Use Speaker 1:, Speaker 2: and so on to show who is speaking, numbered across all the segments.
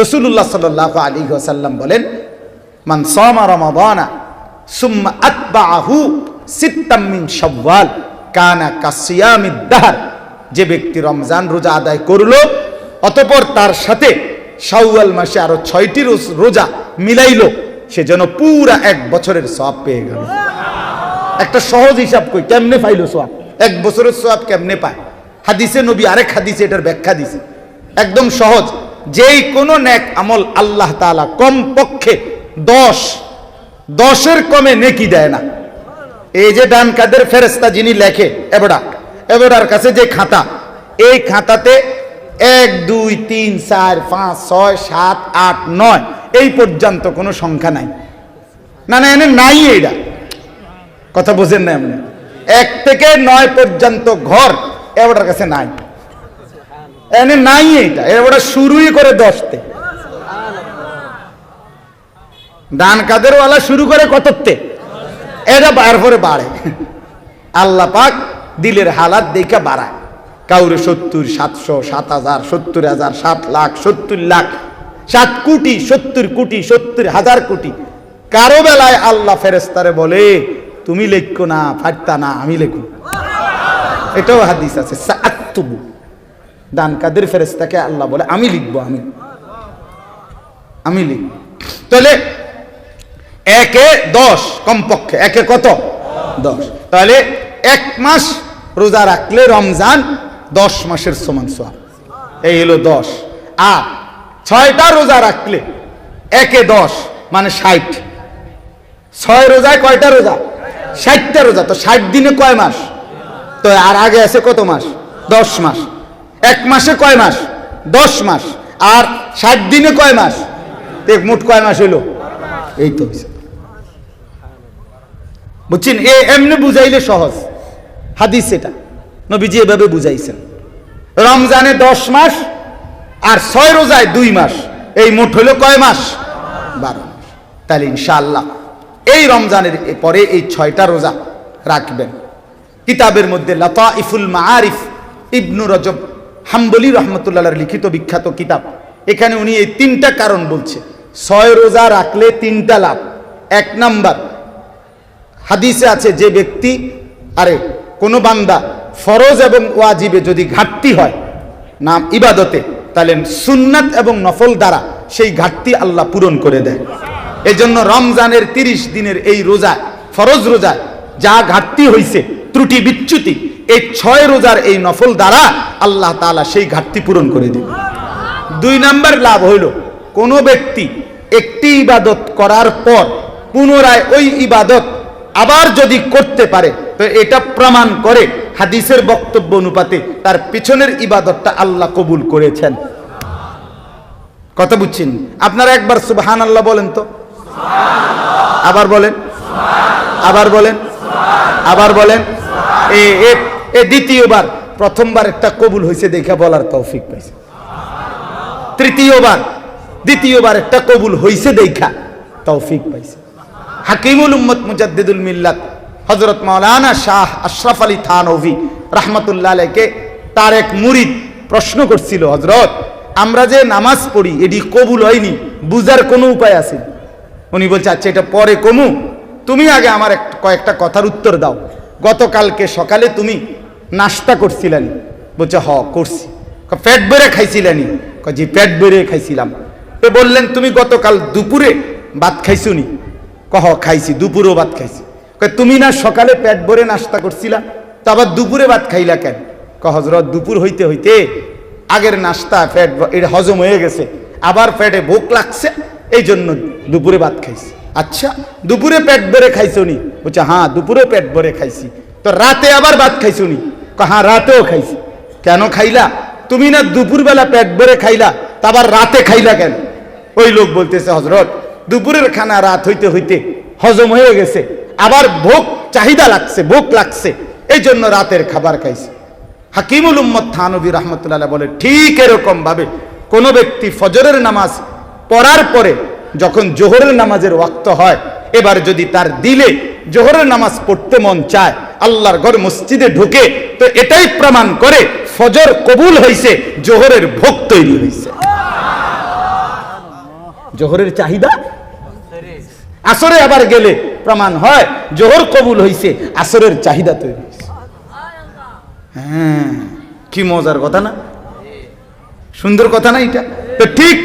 Speaker 1: রসুল্লাহ সাল আলী আসাল্লাম বলেন মান সমা রমাদানা সুম্মা আকবা আহু সব্বাল কানা যে ব্যক্তি রমজান রোজা আদায় করল অতপর তার সাথে শাওয়াল মাসে আরো ছয়টি রোজা মিলাইল সে যেন পুরা এক বছরের সব পেয়ে গেল একটা সহজ হিসাব কই কেমনে পাইল সব এক বছরের সব কেমনে পায় হাদিসে নবী আরেক হাদিসে এটার ব্যাখ্যা দিছে একদম সহজ যেই কোনো ন্যাক আমল আল্লাহ তালা কমপক্ষে দশ দশের কমে নেকি দেয় না এই যে ডান কাদের ফেরেস্তা যিনি লেখে এবড়া এবড়ার কাছে যে খাতা এই খাতাতে এক দুই তিন চার পাঁচ ছয় সাত আট নয় এই পর্যন্ত কোনো সংখ্যা নাই না না এনে নাই এটা কথা বোঝেন না এমনি এক থেকে নয় পর্যন্ত ঘর এবড়ার কাছে নাই এনে নাই এইটা ওটা শুরুই করে দশতে ডান কাদের ওয়ালা শুরু করে কততে এটা পরে বাড়ে আল্লাহ পাক দিলের হালাত দেখে বাড়ায় কাউরে সত্তর সাতশো সাত হাজার সত্তর হাজার সাত লাখ সত্তর লাখ সাত কোটি সত্তর কোটি সত্তর হাজার কোটি কারো বেলায় আল্লাহ ফেরেস্তারে বলে তুমি লেখো না ফাটতা না আমি লেখো এটাও হাদিস আছে দান কাদের ফেরেস্তাকে আল্লাহ বলে আমি লিখব আমি আমি লিখব তাহলে একে দশ কমপক্ষে একে কত দশ তাহলে এক মাস রোজা রাখলে রমজান দশ মাসের সমান সব এই হলো দশ আর ছয়টা রোজা রাখলে একে দশ মানে ষাট ছয় রোজায় কয়টা রোজা ষাটটা রোজা তো ষাট দিনে কয় মাস তো আর আগে আছে কত মাস দশ মাস এক মাসে কয় মাস দশ মাস আর ষাট দিনে কয় মাস মোট কয় মাস হইল এই তো বুঝছেন এ এমনি বুঝাইলে সহজ হাদিস এটা নবীজি এভাবে বুঝাইছেন রমজানে দশ মাস আর ছয় রোজায় দুই মাস এই মোট হইল কয় মাস বারো তাহলে ইনশাল্লাহ এই রমজানের পরে এই ছয়টা রোজা রাখবেন কিতাবের মধ্যে লতা ইফুল মা আরিফ ইবনু রজব হাম্বলি রহমতুল্লাহ লিখিত বিখ্যাত কিতাব এখানে উনি এই তিনটা কারণ বলছে ছয় রোজা রাখলে তিনটা লাভ এক নাম্বার হাদিসে আছে যে ব্যক্তি আরে কোনো বান্দা ফরজ এবং ওয়াজিবে যদি ঘাটতি হয় নাম ইবাদতে তাহলে সুন্নাত এবং নফল দ্বারা সেই ঘাটতি আল্লাহ পূরণ করে দেয় এজন্য রমজানের তিরিশ দিনের এই রোজা ফরজ রোজা যা ঘাটতি হয়েছে ত্রুটি বিচ্যুতি এই ছয় রোজার এই নফল দ্বারা আল্লাহ তালা সেই ঘাটতি পূরণ করে দেবে দুই নাম্বার লাভ হইল কোন ব্যক্তি একটি ইবাদত করার পর পুনরায় ওই ইবাদত আবার যদি করতে পারে তো এটা প্রমাণ করে হাদিসের বক্তব্য অনুপাতে তার পিছনের ইবাদতটা আল্লাহ কবুল করেছেন কথা বুঝছেন আপনারা একবার সুবাহান আল্লাহ বলেন তো আবার বলেন আবার বলেন আবার বলেন এ এ দ্বিতীয়বার প্রথমবার একটা কবুল হয়েছে দেখে বলার তৌফিক পাইছে তৃতীয়বার দ্বিতীয়বার একটা কবুল হয়েছে দেখা তৌফিক পাইছে হাকিমুল উম্মত মুজাদ্দিদুল মিল্লাত হজরত মাওলানা শাহ আশরাফ আলী থানভি রহমতুল্লাহ আলাইকে তার এক মুরিদ প্রশ্ন করছিল হজরত আমরা যে নামাজ পড়ি এটি কবুল হয়নি বুঝার কোনো উপায় আছে উনি বলছে আচ্ছা এটা পরে কমু তুমি আগে আমার কয়েকটা কথার উত্তর দাও গতকালকে সকালে তুমি নাস্তা করছিলেন বলছে হ করছি পেট বেড়ে খাইছিলেনি জি পেট বেড়ে খাইছিলাম এ বললেন তুমি গতকাল দুপুরে ভাত খাইছো নি কহ খাইছি দুপুরেও ভাত খাইছি তুমি না সকালে পেট ভরে নাস্তা করছিলা তো আবার দুপুরে ভাত খাইলা কেন কহ হজরত দুপুর হইতে হইতে আগের নাস্তা পেট এটা হজম হয়ে গেছে আবার প্যাটে ভোক লাগছে এই জন্য দুপুরে ভাত খাইছি আচ্ছা দুপুরে পেট ভরে খাইছো নি বলছে হ্যাঁ দুপুরে পেট ভরে খাইছি তো রাতে আবার ভাত খাইছো নি কাহা রাতেও খাইছি কেন খাইলা তুমি না দুপুরবেলা পেট ভরে খাইলা তাবার রাতে খাইলা কেন ওই লোক বলতেছে হজরত দুপুরের খানা রাত হইতে হইতে হজম হয়ে গেছে আবার ভোগ চাহিদা লাগছে ভোগ লাগছে এই জন্য রাতের খাবার খাইছে হাকিমুল উম্মদ থানবির রহমতুল্লাহ বলে ঠিক এরকমভাবে কোনো ব্যক্তি ফজরের নামাজ পড়ার পরে যখন জোহরের নামাজের ওয়াক্ত হয় এবার যদি তার দিলে জোহরের নামাজ পড়তে মন চায় আল্লাহর ঘর মসজিদে ঢুকে তো এটাই প্রমাণ করে ফজর কবুল হয়েছে জোহরের ভোগ তৈরি হয়েছে জোহরের চাহিদা আসরে আবার গেলে প্রমাণ হয় জোহর কবুল হয়েছে আসরের চাহিদা তৈরি হয়েছে হ্যাঁ কি মজার কথা না সুন্দর কথা না এটা তো ঠিক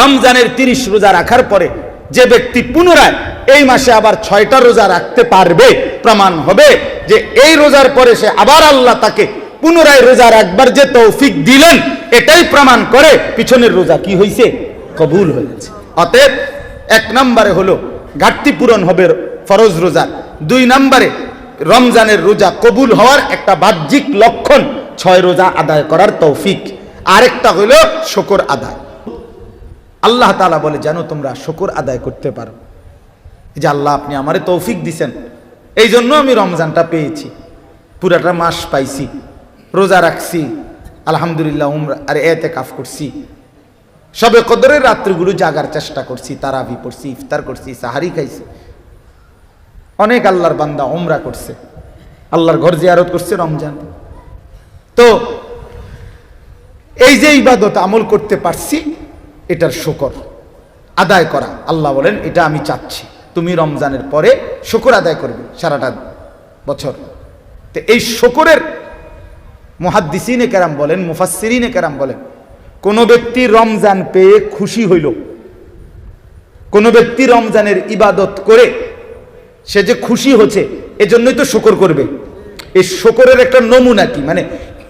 Speaker 1: রমজানের তিরিশ রোজা রাখার পরে যে ব্যক্তি পুনরায় এই মাসে আবার ছয়টা রোজা রাখতে পারবে প্রমাণ হবে যে এই রোজার পরে সে আবার আল্লাহ তাকে পুনরায় রোজা রাখবার যে তৌফিক দিলেন এটাই প্রমাণ করে পিছনের রোজা কি হয়েছে কবুল হয়েছে অতএব এক নম্বরে হলো ঘাটতি পূরণ হবে ফরজ রোজার দুই নম্বরে রমজানের রোজা কবুল হওয়ার একটা বাহ্যিক লক্ষণ ছয় রোজা আদায় করার তৌফিক আরেকটা হলো শকর আদায় আল্লাহ তালা বলে যেন তোমরা শকর আদায় করতে পারো যে আল্লাহ আপনি আমারে তৌফিক দিছেন এই জন্য আমি রমজানটা পেয়েছি পুরাটা মাস পাইছি রোজা রাখছি আলহামদুলিল্লাহ উমরা আর এতে কাফ করছি সবে কদরের রাত্রিগুলো জাগার চেষ্টা করছি তারাবি পড়ছি ইফতার করছি সাহারি খাইছি অনেক আল্লাহর বান্দা ওমরা করছে আল্লাহর ঘর জিয়ারত করছে রমজান তো এই যে ইবাদত আমল করতে পারছি এটার শকর আদায় করা আল্লাহ বলেন এটা আমি চাচ্ছি তুমি রমজানের পরে শকর আদায় করবে সারাটা বছর তো এই শকরের মহাদ্দিসিনে কেরাম বলেন মুফাসিরিনে কেরাম বলেন কোনো ব্যক্তি রমজান পেয়ে খুশি হইল কোনো ব্যক্তি রমজানের ইবাদত করে সে যে খুশি হচ্ছে এজন্যই তো শকর করবে এই শকরের একটা নমুনা কি মানে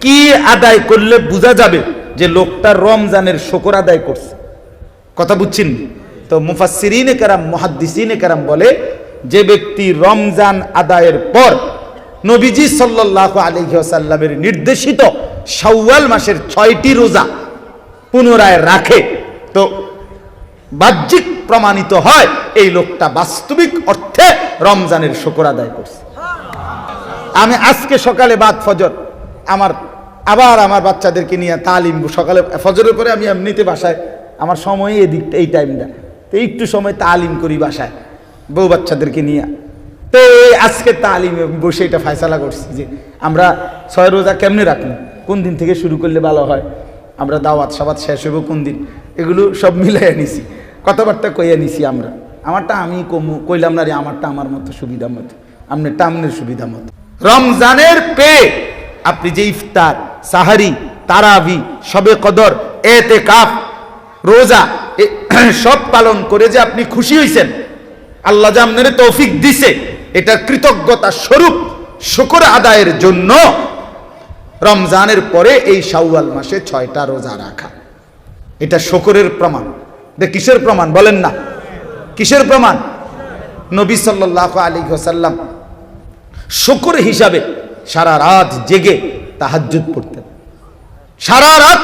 Speaker 1: কি আদায় করলে বোঝা যাবে যে লোকটা রমজানের শকর আদায় করছে কথা বুঝছেন তো মুফাসিরিনে কারাম মহাদ্দিসিন কারাম বলে যে ব্যক্তি রমজান আদায়ের পর নবীজি সাল্লাহ আলহিহাসাল্লামের নির্দেশিত শাওয়াল মাসের ছয়টি রোজা পুনরায় রাখে তো বাহ্যিক প্রমাণিত হয় এই লোকটা বাস্তবিক অর্থে রমজানের শকর আদায় করছে আমি আজকে সকালে বাদ ফজর আমার আবার আমার বাচ্চাদেরকে নিয়ে তালিম সকালে ফজরের পরে আমি এমনিতে বাসায় আমার সময় এদিকটা এই টাইমটা তো একটু সময় তালিম করি বাসায় বউ বাচ্চাদেরকে নিয়ে তো আজকে তালিমে বসে এটা ফায়সালা করছি যে আমরা ছয় রোজা কেমনে রাখবো কোন দিন থেকে শুরু করলে ভালো হয় আমরা দাওয়াত সাবাত শেষ হইব কোন দিন এগুলো সব মিলাইয়া নিছি কথাবার্তা কইয়া নিছি আমরা আমারটা আমি কমু কইলাম না রে আমারটা আমার মতো সুবিধা মতো আপনি টামনের সুবিধা মতো রমজানের পে আপনি যে ইফতার সাহারি তারাবি সবে কদর এতে কাপ রোজা সব পালন করে যে আপনি খুশি হইছেন আল্লাহ জামনের তৌফিক দিছে এটার কৃতজ্ঞতা স্বরূপ শুকর আদায়ের জন্য রমজানের পরে এই সাউয়াল মাসে ছয়টা রোজা রাখা এটা শকরের প্রমাণ কিসের প্রমাণ বলেন না কিসের প্রমাণ নবী সাল্লাহ আলী হোসাল্লাম শকর হিসাবে সারা রাত জেগে তাহাজুদ পড়তেন সারা রাত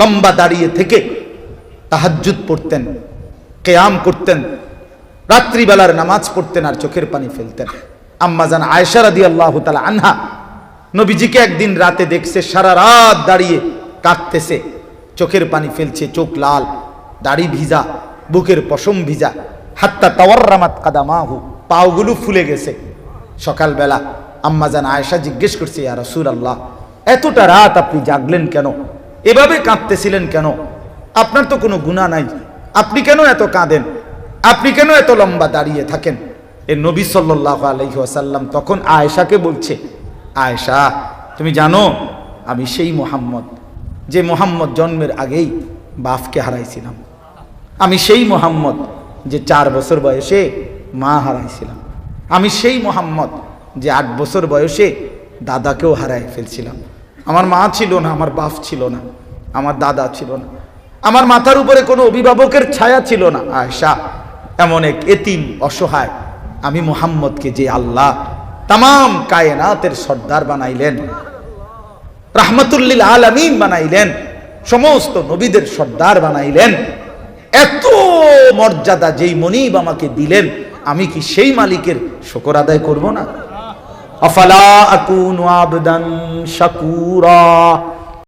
Speaker 1: লম্বা দাঁড়িয়ে থেকে তাহাজুদ পড়তেন কেয়াম করতেন রাত্রিবেলার নামাজ পড়তেন আর চোখের পানি ফেলতেন আম্মাজান আয়সা আদি আল্লাহ তালা আনহা নবীজিকে একদিন রাতে দেখছে সারা রাত দাঁড়িয়ে কাঁদতেছে চোখের পানি ফেলছে চোখ লাল দাড়ি ভিজা বুকের পশম ভিজা হাত্তা তাওয়ার্রামাত হু পাওগুলো ফুলে গেছে সকালবেলা আম্মাজান আয়েশা জিজ্ঞেস করছে ইয়া আল্লাহ এতটা রাত আপনি জাগলেন কেন এভাবে কাঁদতেছিলেন কেন আপনার তো কোনো গুণা নাই আপনি কেন এত কাঁদেন আপনি কেন এত লম্বা দাঁড়িয়ে থাকেন এ নবী সাল্লাহ আলহি আসাল্লাম তখন আয়েশাকে বলছে আয়েশা তুমি জানো আমি সেই মোহাম্মদ যে মোহাম্মদ জন্মের আগেই বাফকে হারাইছিলাম আমি সেই মোহাম্মদ যে চার বছর বয়সে মা হারাইছিলাম আমি সেই মোহাম্মদ যে আট বছর বয়সে দাদাকেও হারাই ফেলছিলাম আমার মা ছিল না আমার বাপ ছিল না আমার দাদা ছিল না আমার মাথার উপরে কোনো অভিভাবকের ছায়া ছিল না আয়সা এমন এক এতিম অসহায় আমি মোহাম্মদকে যে আল্লাহ তাম কায়নাতের সর্দার বানাইলেন রাহমাতুল্লিল আলামিন বানাইলেন সমস্ত নবীদের সর্দার বানাইলেন এত মর্যাদা যেই মনিব আমাকে দিলেন আমি কি সেই মালিকের শকর আদায় করব না অফালা আকুন আবদান শাকুরা